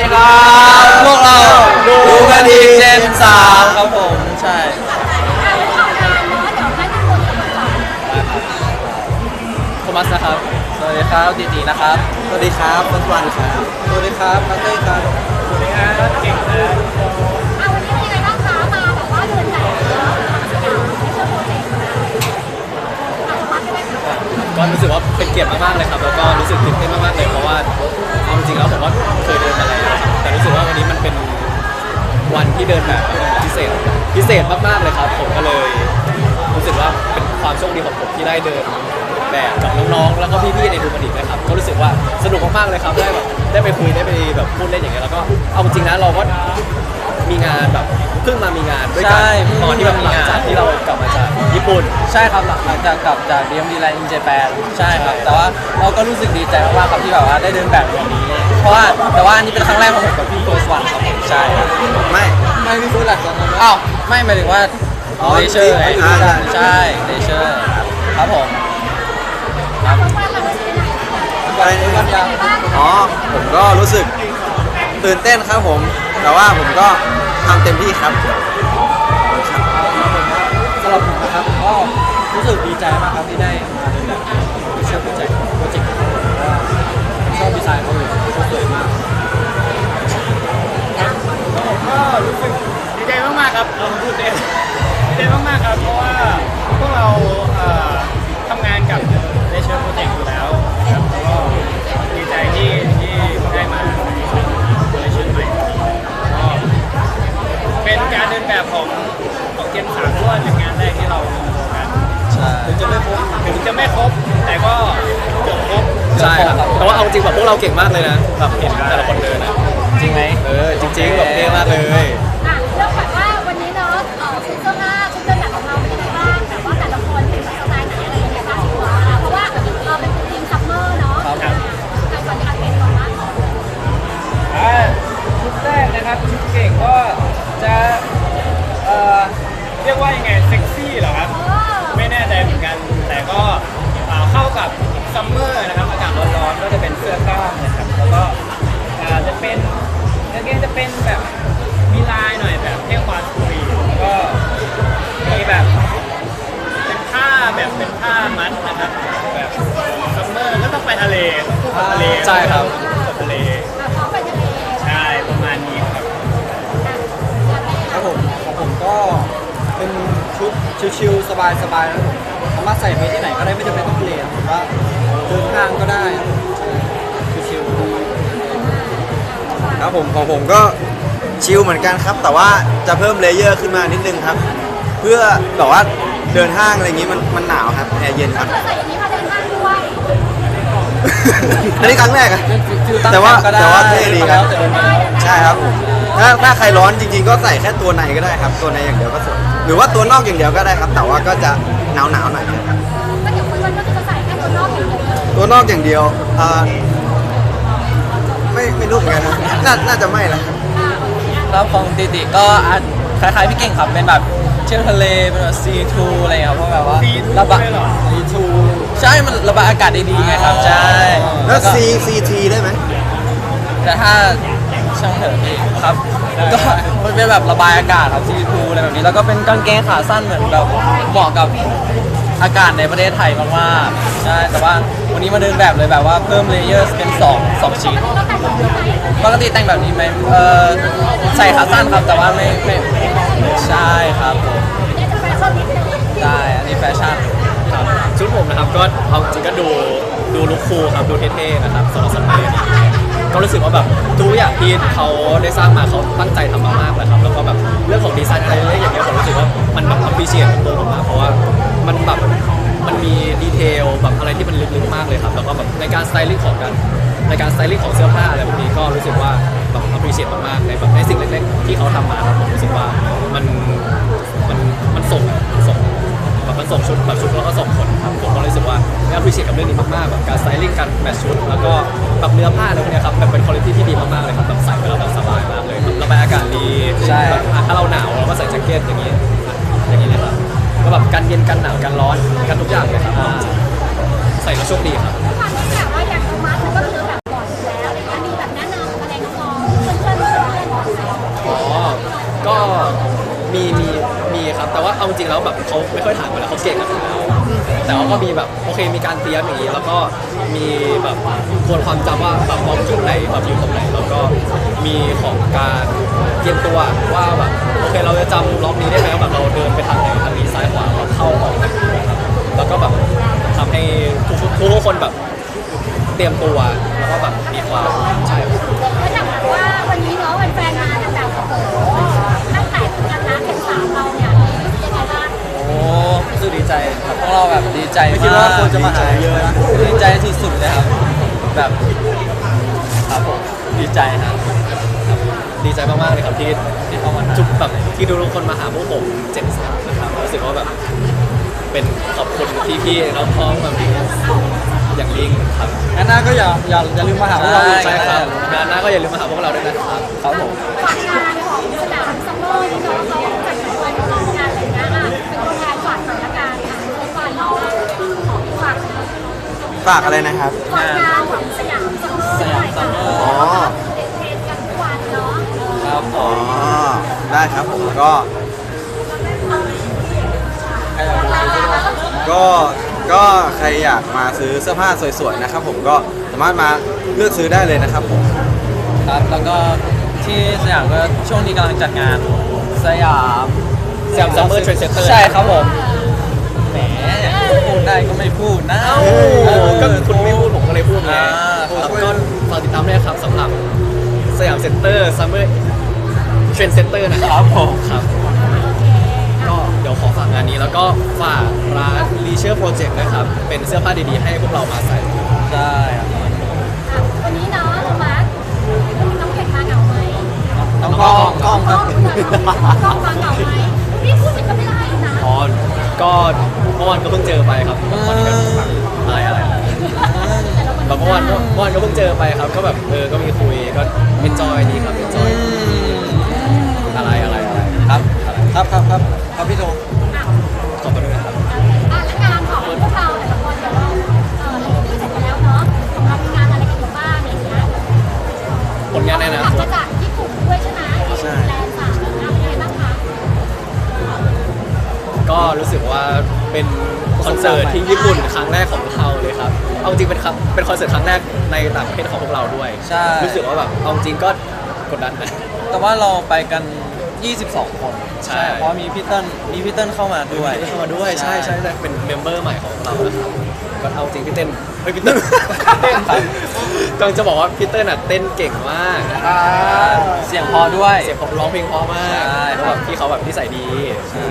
ดีครับพวกเราดูกันดีเจนสามครับผมใช่โทมัสนะครับ สวัสดีครับตีตีนะครับ สวัสดีครับปันวันครับ สวัสดีครับมาเต้ครับเอาวันนี้เป็นยังไงบ้างคะมาแบบว่าเดินแบบเนาะสยามไม่เชื่อโปรเจกต์นะอะวัดได้ไหมคะก็รู้สึกว่าเป็นเกียรติมากๆเลยครับ แล้วก็รู้สึกตื่นเต้นมากๆเลยเพราะว่าเอา ษมากๆเลยครับ ผมก็เลยรู้สึกว่าเป็นความโชคดีของผมที่ได้เดินแบบกับน้องๆ แล้วก็พี่ๆ ในดูมันดีนะครับ ก็รู้สึกว่าสนุกมากๆเลยครับ ได้แบบได้ไปคุยได้ไปแบบพูดเล่นอย่างเงี้ย แล้วก็เอาจริงๆนะเราก็มีงานแบบเพิ่งมามีงานด้วยกัใช่ตอนที่แบบหลังจากที่เรากลับมาจากญี่ปุ่น ใช่ครับหลังหลังจากกลับจาก DMD Land in Japan ใช่ครับ แต่ว่าเราก็รู้สึกดีใจมากๆครับที่แบบว่าได้เดินแบบแบบนี้ เพราะว่าแต่ว่าอันนี้เป็นครั้งแรก ไม่พี่เฟิร์สหลักตอนนั้นอ้าวไม่หมายถึงว่าอ๋อเลเชอร์อ่าใช่เลเชอร์ครับผมแล้วเพื่อนๆเรารู้สึกยังไงอะไรนะบ้างอ๋อ ผมก็รู้สึกตื่นเต้นครับผม แต่ว่าผมก็ทำเต็มที่ครับ สำหรับผมนะครับก็รู้สึกดีใจมากครับที่ได้มาเดินแบบเลเชอร์โปรเจกต์โปรเจกต์ของผมเพราะว่าชอบดีไซน์เขาเลยเขาสวยมาก เอาจริงแบบพวกเราเก่งมากเลยนะแบบเห็นแต่ละคนเดินนะจริงไหมเออจริงๆแบบเท่มากเลย ทะเลใช่ครับคู่กับทะเลอะพร้อมไปทะเลใช่ประมาณนี้ครับ ครับผมของผมก็เป็นชุดชิลๆสบายๆนะสามารถใส่ไปที่ไหนก็ได้ไม่จำเป็นต้องเปลี่ยนผมว่าเดินห้างก็ได้ชิลครับผมของผมก็ชิลเหมือนกันครับ แต่ว่าจะเพิ่มเลเยอร์ขึ้นมานิดนึงครับ เพื่อแบบว่าเดินห้างอะไรอย่างนี้มันมันหนาวครับแอร์เย็นครับเธอใส่อย่างนี้มาเดินห้างด้วย อันนี้ครั้งแรกอะๆฟิลตั้งแต่ว่าคมป์ก็ได้แต่ว่าเท่ดีครับแล้วแต่เดินไปใช่ครับ ถ้าถ้าใครร้อนจริง ๆ ก็ใส่แค่ตัวในก็ได้ครับ ตัวในอย่างเดียวก็สวย หรือว่าตัวนอกอย่างเดียวก็ได้ครับ แต่ว่าก็จะหนาวหนาวๆหน่อยครับก็เดี๋ยวคุณวันก็จะใส่แค่ตัวนอกอย่างเดียวเลยตัวนอกอย่างเดียวอ่าไม่ไม่รู้เหมือนกันครับน่าน่าจะไม่ละครับอะโอเคอะแล้วของติติก็อาจคล้ายๆพี่เก่งครับเป็นแบบเที่ยวทะเลเป็นแบบซีทูอะไรอย่างเงี้ยครับเพราะแบบว่า C2 ระบาย ใช่มันระบายอากาศได้ดีไงครับ ใช่แล้วก็ C C T ได้ไหมแต่ถ้าช่างเถอะพี่ครับ ก็มันเป็นแบบระบายอากาศครับซีทูอะไรแบบนี้ แล้วก็เป็นกางเกงขาสั้นเหมือนแบบเหมาะกับอากาศในประเทศไทยมากๆใช่แต่ว่าวันนี้มาเดินแบบเลยแบบว่าเพิ่มเลเยอร์เป็นสองสองชิ้นก็แต่งแบบนี้ไหมปกติแต่งแบบนี้ไหมเออใส่ขาสั้นครับแต่ว่าไม่ไม่ใช่ครับผมเนี่ยจะไปเข้านิดนึงใช่อันนี้แฟชั่นครับ ชุดผมนะครับก็เอาจริงก็ดูดูลุคคูลครับดูเท่ๆนะครับสำหรับสมัยนี้ก็รู้สึกว่าแบบทุกอย่างที่เขาได้สร้างมาเขาตั้งใจทำมากๆเลยครับ แล้วก็แบบเรื่องของดีไซน์อะไรเล็กๆอย่างเงี้ยผมรู้สึกว่ามันแบบ appreciate กับตัวผมมากเพราะว่ามันแบบมันมีดีเทลแบบอะไรที่มันลึกๆมากเลยครับแล้วก็แบบในการสไตลิ่งของการในการสไตลิ่งของเสื้อผ้าอะไรแบบนี้ก็รู้สึกว่าแบบ appreciate มากๆในแบบในสิ่งเล็กๆที่เขาทำมาครับผมรู้สึกว่ามันมันมันส่ง แบบมันส่งชุดแบบชุดแล้วก็ส่งผลครับผมก็รู้สึกว่าไม่อภิเชษกับเรื่องนี้มากๆแบบการสไตลิ่งการแมทชุด แล้วก็แบบเนื้อผ้าอะไรพวกเนี้ยครับแบบเป็นคุณภาพที่ดีมากๆเลยครับแบบใส่ รียมตัวว่าแบบโอเคเราจะจำล็อกนี้ได้ไหมว่าแบบเราเดินไปทางไหนทางนี้ซ้ายขวาเราเข้าออกนะครับแล้วก็แบบทำให้ทุกๆทุกคนแบบเตรียมตัวแล้วก็แบบมีความใช่แล้วอย่างแบบว่าวันนี้เนาะวันแฟนมาเนี่ยแบบโอ้โหตั้งแต่กันนะเป็นสามเราเนี่ยรู้สึกยังไงบ้างโอ้รู้สึกดีใจครับพวกเราแบบดีใจไม่มากคิดว่าคนจะมาหาเยอะนะดีใจสุดๆเลยครับแบบครับผมดีใจครับ ดีใจมากๆเลยครับที่ที่เข้ามาหาทุกแบบที่ทุกคนมาหาพวกผมเจ็ดสามนะครับรู้สึกว่าแบบเป็นขอบคุณพี่ๆน้องๆแบบนี้อย่างยิ่งครับงั้นหน้าก็อย่าอย่าอย่าลืมมาหาพวกเราอีกใช่ครับงานหน้าก็อย่าลืมมาหาพวกเราด้วยนะครับครับผมฝากงานของสนามซัมเมอร์นี่เนาะเขาจัดงานน้องงานอะไรเงี้ยอะเป็นตัวแทนฝากหน่อยละกันค่ะฝากเราฝากฝากอะไรนะครับฝากงานของสยามซัมเมอร์หน่อยค่ะอ๋อเด็กเทร ครับผอ๋อมได้ครับผมก็ก็ก็ใครอยากมาซื้อเสื้อผ้าสวยๆนะครับผมก็สามารถมาเลือกซื้อได้เลยนะครับผม ครับแล้วก็ที่สยามก็ช่วงนี้กำลังจัดงานสยามสยาม Summer Trend Center ใช่ครับผมแหมพูดได้ก็ไม่พูดนะ เอ้าก็คุณไม่พูดผมก็เลยพูดไงอ่าครับ ก็ฝากติดตามด้วยนะครับสำหรับสยามเซ็นเตอร์ซัมเมอร์ เทรนเซ็นเตอร์นะคครัรับบผมครับก็เดี๋ยวขอฝากงานนี้แล้วก็ฝากร้าน Leisure Project นะครับ เป็นเสื้อผ้าดีๆ ให้พวกเรามาใส่ใช่ครับอะวันนี้เนาะโทมัสน้องเก่งมาเหงาไหมน้องกล้องกล้องคกล้รัอบงกล้องมาเหงาไหมนี่พูดถึงก็ไม่ได้นะอ๋อก็เมื่อวานก็เพิ่งเจอไปครับวันนี้ก็อะไรอะไรอะไรแบบเมื่อวานเมื่อวานก็เพิ่งเจอไปครับ ก็แบบเออก็มีคุยก็เอนจอยดีครับเอนจ ครับครับครับครับครับพี่โทขอบคุณด้วยนะครับอะแล้วงานของพวกเราแต่ละคนเดี๋ยวเราเออเราที่เสร็จไปแล้วเนาะของเรามีงานอะไรกันอยู่บ้างอะไรอย่างเงี้ยผลงานในอนาหลัคมาตจากญี่ปุ่นด้วยใช่ไหมที่ใช่ แลนด์สามอะเป็นยังไงบ้างคะก็รู้สึกว่าเป็นคอนเสิร์ตที่ญี่ปุ่นครั้งแรกของเราเลยครับ เอาจริงเป็นครับเป็นคอนเสิร์ตครั้งแรกในต่างประเทศของพวกเราด้วยใช่ รู้สึกว่าแบบเอาจริงก็กดดันนะ แต่ว่าเราไปกัน 22 คนใช่ เพราะมีพี่เติ้ลมีพี่เติ้ลเข้ามาด้วยเข้ามาด้วยใช่ใช่ใช่เป็นเมมเบอร์ใหม่ของเรานะครับก็เอาจริงพี่เต้นเฮ้ยพี่เต้นเต้นครับกำลังจะบอกว่าพี่เต้นอะเต้นเก่งมากเสียงพอด้วยเสียงผมร้องเพลงเพราะมากใช่แล้วแบบพี่เขาแบบนิสัยดีอะค่ะ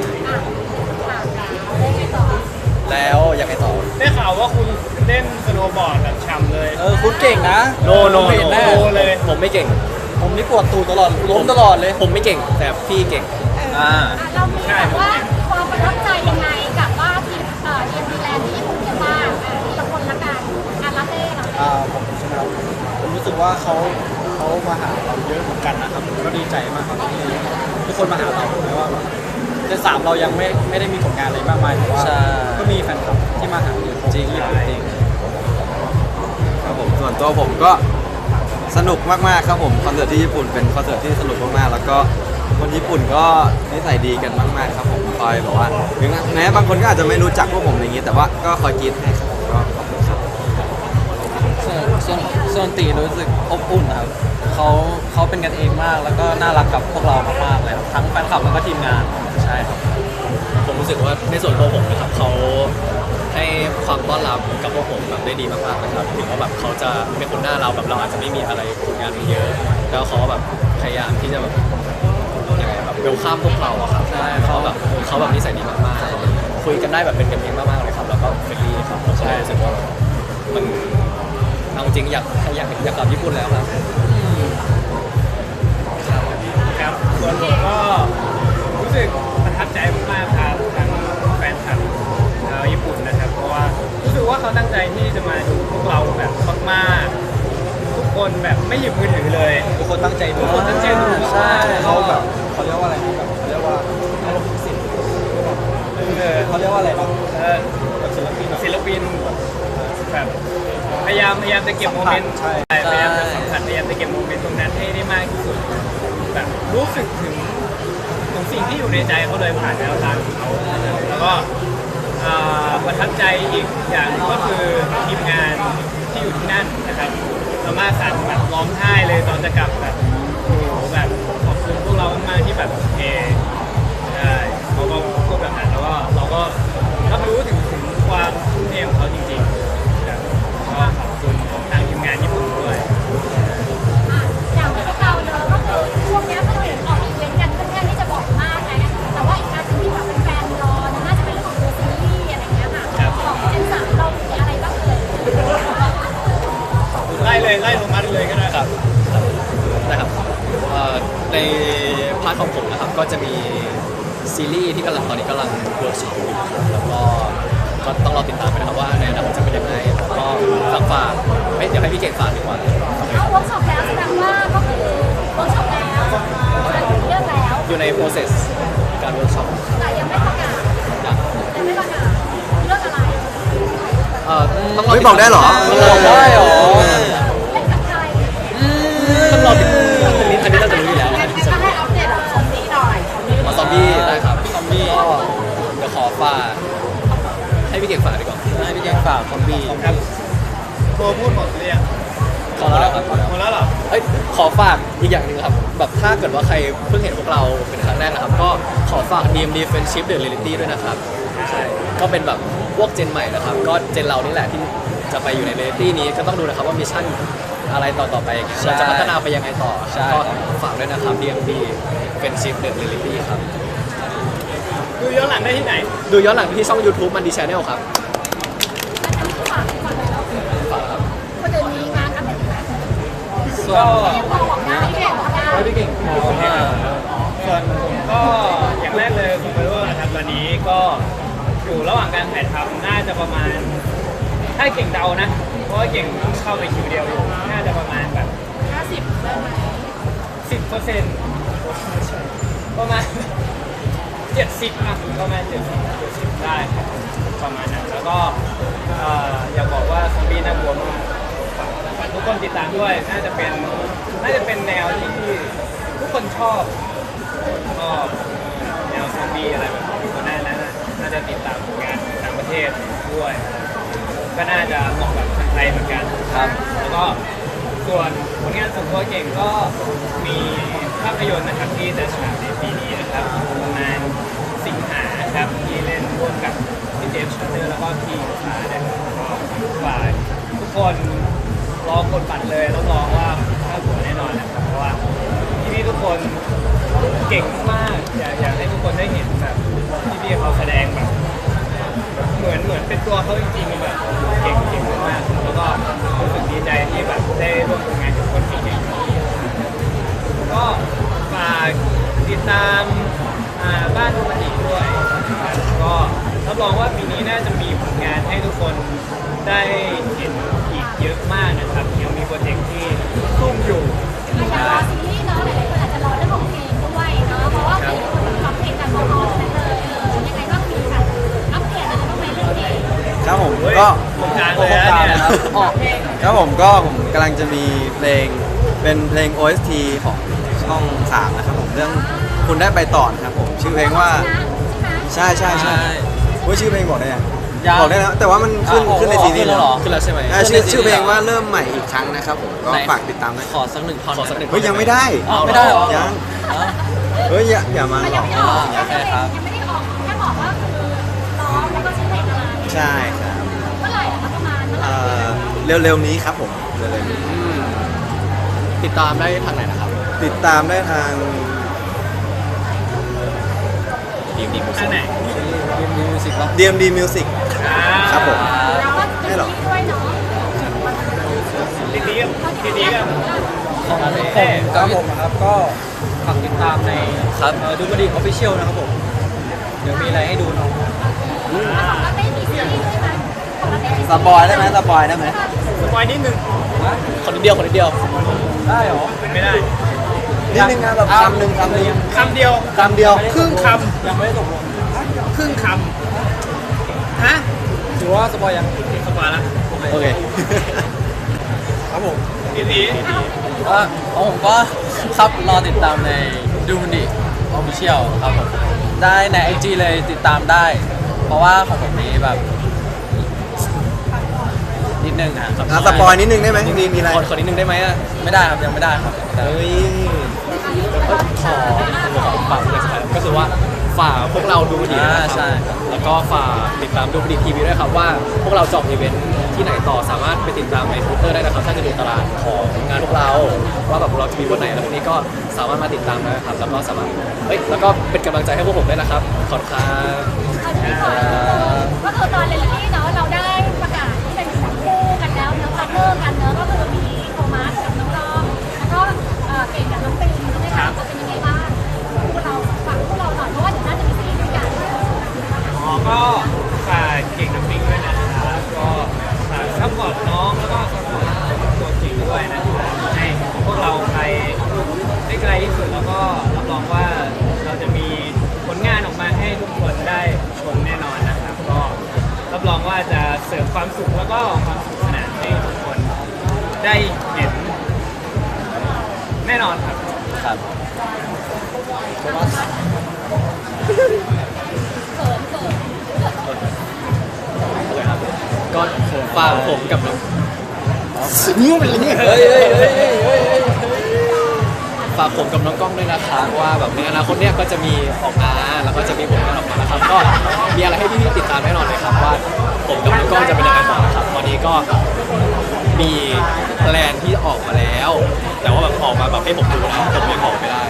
เล่นไปต่อแล้วยังไงต่อได้ข่าวว่าคุณเล่นสโนว์บอร์ดแบบฉ่ำเลยเออคุณเก่งนะโนโนผมเห็นโนแน่เลยผมไม่เก่ง ผมนี่ปวดตูดตลอดล้มตลอดเลย ผมไม่เก่งแต่พี่เก่ง อ่า อะเรามีแบบว่าความประทับใจยังไงกับว่าทีมเอ่อทีมดีแลนด์ที่ญี่ปุ่นกันบ้างอะทีละคนละกันอะลาเต้เนาะอ่าผมใช่ไหมครับผมรู้สึกว่าเขาเขามาหาเราเยอะเหมือนกันนะครับผมก็ดีใจมากครับที่ทุกคนมาหาเราแม้ว่าแบบเดือนสามเรายังไม่ไม่ได้มีผลงานอะไรมากมายแต่ว่าใช่ ก็มีแฟนคลับที่มาหาเยอะจริงจริง ครับผมส่วนตัวผมก็ สนุกมากๆครับผมคอนเสิร์ตที่ญี่ปุ่นเป็นคอนเสิร์ตที่สนุกมากๆแล้วก็คนญี่ปุ่นก็นิสัยดีกันมากๆครับผมคอยแบบว่าถึงแม้บางคนก็อาจจะไม่รู้จักพวกผมอย่างนี้ แต่ว่าก็คอยกรีดให้ครับผมก็ขอบคุณครับส่วนส่วนส่วนตีรู้สึกอบอุ่นครับเขาเขาเป็นกันเองมากแล้วก็น่ารักกับพวกเรามากๆเลยครับทั้งแฟนคลับแล้วก็ทีมงานใช่ครับผมรู้สึกว่าในส่วนตัวผมนะครับเขา ให้ความต้อนรับกับพวกผมแบบได้ดีมากๆนะครับถึงว่าแบบเขาจะเป็นคนหน้าเราแบบเราอาจจะไม่มีอะไรผลงานเยอะ แล้วเขาแบบพยายามที่จะแบบยังไงแบบเวลข้ามพวกเราอะครับใช่เขาแบบเขาแบบนิสัยดีมากๆ คุยกันได้แบบเป็นกันเองมากๆเลยครับแล้วก็เฟรนลี่ครับผมก็เลยรู้สึกว่ามันเอาจริงอยากอยากอยากกลับญี่ปุ่นแล้วครับครับส่วนผมก็รู้สึก ที่จะมาดูพวกเราแบบมากๆทุกคนแบบไม่หยิบมือถือเลย ทุกคนตั้งใจดูทุกคนตั้งใจดูใช่เขาแบบเขาเรียกว่าอะไรนะแบบเขาเรียกว่าอารมณ์ศิลป์เออเขาเรียกว่าอะไรนะเออแบบศิลปินแบบศิลปินแบบพยายามพยายามจะเก็บโมเมนต์ใช่พยายามจะสัมผัสพยายามจะเก็บโมเมนต์ตรงนั้นให้ได้มากที่สุดแบบรู้สึกถึงตถึงสิ่งที่อยู่ในใจเขาเลยผ่านแนวทางของเขาแล้วก็อ่า ประทับใจอีกอย่างก็คือทีมงานที่อยู่ที่นั่นนะครับสามารถสั่นแบบร้องไห้เลยตอนจะกลับแบบโอ้โหแบบขอบคุณพวกเรามากๆที่แบบโอเคใช่เขาก็พูดแบบนั้นแล้วก็เราก็รับรู้ถึงถึงความทุ่มเทของเขาจริงๆ ในพาร์ทของผมนะครับก็จะมีซีรีส์ที่กำลังตอนนี้กำลังเวิร์กช็อปอยู่ครับแล้วก็ก็ต้องรอติดตามไปนะครับว่าในอนาคตจะเป็นยังไงแล้วก็ฝากฝากเฮ้ยเดี๋ยวให้พี่เก่งฝากดีกว่าเอาเวิร์กช็อปแล้วแสดงว่าก็คือเวิร์กช็อปแล้วเรื่องแล้วอยู่ใน process การเวิร์กช็อปแต่ยังไม่ประกาศอย่างยังไม่ประกาศเรื่องอะไรเอ่อต้องรอเฮ้ยติดบอกได้เหรอต้องรอได้เหรอ ฝากให้พี่เก่งฝากดีกว่าให้พี่แกงฝากคอมบี้ครับโปรพูดหมดหรือยังขอแล้วครับหมดแล้วเหรอเอ้ยขอฝากอีกอย่างหนึ่งครับ แบบถ้าเกิดว่าใครเพิ่งเห็นพวกเราเป็นครั้งแรกนะครับ ก็ขอฝาก DMD Friendship The Reality ด้วยนะครับ ใช่ ก็เป็นแบบพวกเจนใหม่นะครับ ก็เจนเรานี่แหละที่จะไปอยู่ในเรลิตี้นี้ ก็ต้องดูนะครับว่ามิชชั่นอะไรต่อต่อไปเราจะพัฒนาไปยังไงต่อ ก็ฝากด้วยนะครับ DMD Friendship The Reality ครับ ดูย้อนหลังได้ที่ไหน ดูย้อนหลังที่ช่อง YouTube มันดีชาแนลครับอันนี้ฝากฝากแล้วฝากครับคนอื่นมีงานอัปเดตไหมส่วนพอบอกได้ที่บอกได้ พี่เก่งพอมากส่วนผมก็อย่างแรกเลยคุณไปว่านะครับตอนนี้ก็อยู่ระหว่างการถ่ายทำน่าจะประมาณ ถ้าเก่งเดานะ เพราะว่าเก่งเพิ่งเข้าไปคิวเดียวอยู่น่าจะประมาณแบบ50ได้ไหมสิบเปอร์เซ็นต์ประมาณ เจ็ดสิบอะประมาณเจ็ดสิบเจ็ดสิบได้ครับประมาณนั้นแล้วก็เอ่ออยากบอกว่าซอมบี้น่ากลัวมากฝากฝากทุกคนติดตามด้วยน่าจะเป็นน่าจะเป็นแนวที่ทุกคนชอบชอบแนวซอมบี้อะไรแบบนี้ก็น่าน่าน่าจะติดตามผลงานต่างประเทศด้วย ก็น่าจะเหมาะกับคนไทยเหมือนกันครับ แล้วก็ส่วนผลงานส่วนตัวเก่งก็มีภาพยนตร์นะครับที่จะฉายในปีนี้นะครับประมาณสิงหาครับที่เล่นร่วมกับพี่ เจมส์ชาเตอร์แล้วก็พี่ฟ้าเนี่ยก็ฝากทุกคนรอกดบัตรเลยรับรองว่าภาพสวแน่นอนนะครับเพราะว่าที่นี่ทุกคนเก่งมากอยากอยากให้ทุกคนได้เห็นแบบที่พี่เขาแสดงแบบ เหมือนเหมือนเป็นตัวเขาจริงๆแบบเก่งเก่งมากๆแล้วก็รู้สึกดีใจที่แบบได้ร่วมทำงานกับคนเก่งๆอย่างนี้ก็ฝากติดตามบ้านทุกวั รับรองว่าปีนี้น่าจะมีผลงานให้ทุกคนได้เห็นอีกเยอะมากนะครับยังมีโปรเจกต์ที่ซุ่มอยู่อาจจะรอซีรีส์เนาะหลายๆคนอาจจะรอเรื่องของเพลงด้วยเนาะเพราะว่าเพลงคนฟังเพลงกันพอๆกันเลยเออยังไงบ้างมีแบบอัปเดตอะไรบ้างไหมเรื่องเพลงครับผมเฮ้ยก็ตรงกลางเลยนะเนี่ยออกครับผมก็ผมกำลังจะมีเพลงเป็นเพลง OST ของช่อง3นะครับผมเรื่องคุณได้ไปต่อนะครับผมชื่อเพลงว่า ใช่ไหมใช่ใช่ใช่ ว่าชื่อเพลงบอกได้ยังยังบอกได้แล้วแต่ว่ามันขึ้นอะขึ้นในอ๋อซีรีส์ขึ้นแล้วเหรอ ขึ้นแล้วใช่ไหมอะชื่อชื่อเพลงว่าเริ่มใหม่อีกครั้งนะครับผมก็ไหน ฝากติดตามด้วยขอสักหนึ่งท่อนขอสักหนึ่ง เฮ้ยยังไม่ได้อ้าวไม่ได้เหรอ ยังอ้าวเฮ้ยอย่าอย่ามามันหลยัองกไม่ออกโอเคครับ ยังไม่ได้ออกแค่บอกว่าคือร้องแล้วก็ชื่อเพลงอะไรใช่ครับเมื่อไหร่อะคะประมาณเมื่อไหร่ เอ่อเร็วๆนี้ครับผมเร็วๆนี้ติดตามได้ทางไหนนะครับติดตามได้ทางดีมดีมุสทางไหน มิวสิกป่ะ DMD Music อ่าครับผมแล้วก็ซีรีส์ด้วยเนาะทีนี้ทีนี้ก็ของผมครับผมนะครับก็ฝากติดตามในครับดูบดีออฟฟิเชียลนะครับผม เดี๋ยวมีอะไรให้ดูเนาะแล้วของเราเต้นมีซีรีส์ด้วยไหมของเราเต้นมีสปอยได้ไหมสปอยได้ไหมสปอยนิดนึงคนนิดเดียวคนนิดเดียว ได้เหรอเป็นไม่ได้นิดนึงนะแบบคำหนึ่งคำหนึ่งคำเดียวคำเดียว ครึ่งคยังไม่ได้ตกลงำค รึ่งคำฮะถือว่าสปอยยังสปอยละโอเค ครับผมทีนี้อะของผมก็ครับรอติดตามในดูมันดิ Official ครับผมได้ใน IG เลยติดตามได้ เพราะว่าของผมนี้แบบ นิดนึงอะครับอะสปอยนิดนึงได้ไหมมีมีอะไรขอขอนิดนึงได้ไหมอะไม่ได้ครับยังไม่ได้ครับแต่เฮ้ยขอขอฝากเลยครับก็คือว่า ฝากพวกเราดูดีนะอ่าคใช่ รับแล้วก็ฝากติดตามดูดีทีวีด้วยครับว่าพวกเราจองอีเวนท์ที่ไหนต่อสามารถไปติดตามในทวิตเตอร์ได้นะครับถ้าจะดูตารางของงานพวกเรา ว่าแบบเราจะมีวันไหนแล้วพวกนี้ก็สามารถมาติดตามได้ครับแล้วก็สามารถเฮ้ยแล้วก็เป็นกำลังใจให้พวกผมด้วยนะครับขอบคุณครับ เอาทีนี้ก่อนก็คือตอนเรนลี่เนาะเราได้ประกาศที่เป็นคู่กันแล้วเนาะพาร์ทเนอร์กันเนาะ ก็ฝากเก่งน้ำปิงด้วยนะครับ ก็ฝากซัพพอร์ตน้องแล้วก็ซัพพอร์ตตัวจริงด้วยนะครับให้พวกเราไปได้ไกลที่สุดแล้วก็รับรองว่าเราจะมีผลงานออกมาให้ทุกคนได้ชมแน่นอนนะครับ ก็รับรองว่าจะเสริมความสุขแล้วก็ความสนุกสนานให้ทุกคนได้เห็น แน่นอนครับครับ ก็ฝากผมกับน้องนิ้วเป็นอย่างนี้เฮ้ยเฮ้ยเฮ้ยเฮ้ยเฮ้ยเฮ้ยฝากผมกับน้องกล้องด้วยนะครับว่าแบบในอนาคตเนี่ยก็จะมีออกงานแล้วก็จะมีผลงานออกมานะครับ ก็มีอะไรให้พี่ๆติดตามแน่นอนเลยครับว่าผมกับน้องกล้องจะเป็นยังไงต่อนะครับตอนนี้ก็มีแพลนที่ออกมาแล้ว แต่ว่าแบบออกมาแบบให้ผมดูนะผมยังบอกไม่ได้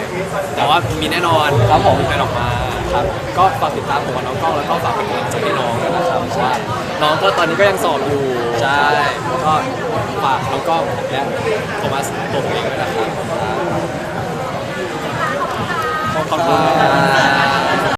แต่ว่ามีแน่นอนครับผมมีแพลนออกมา ครับ ก็ฝากติดตามผมกับน้องกล้องแล้วก็ฝากเป็นกำลังใจให้น้องด้วยนะครับว่น้องก็ตอนนี้ก็ยังสอบอยู่ใช่ก็ฝากน้องกล้องและโทมัสตัวผมเองด้วยนะครับขอบคุณครับ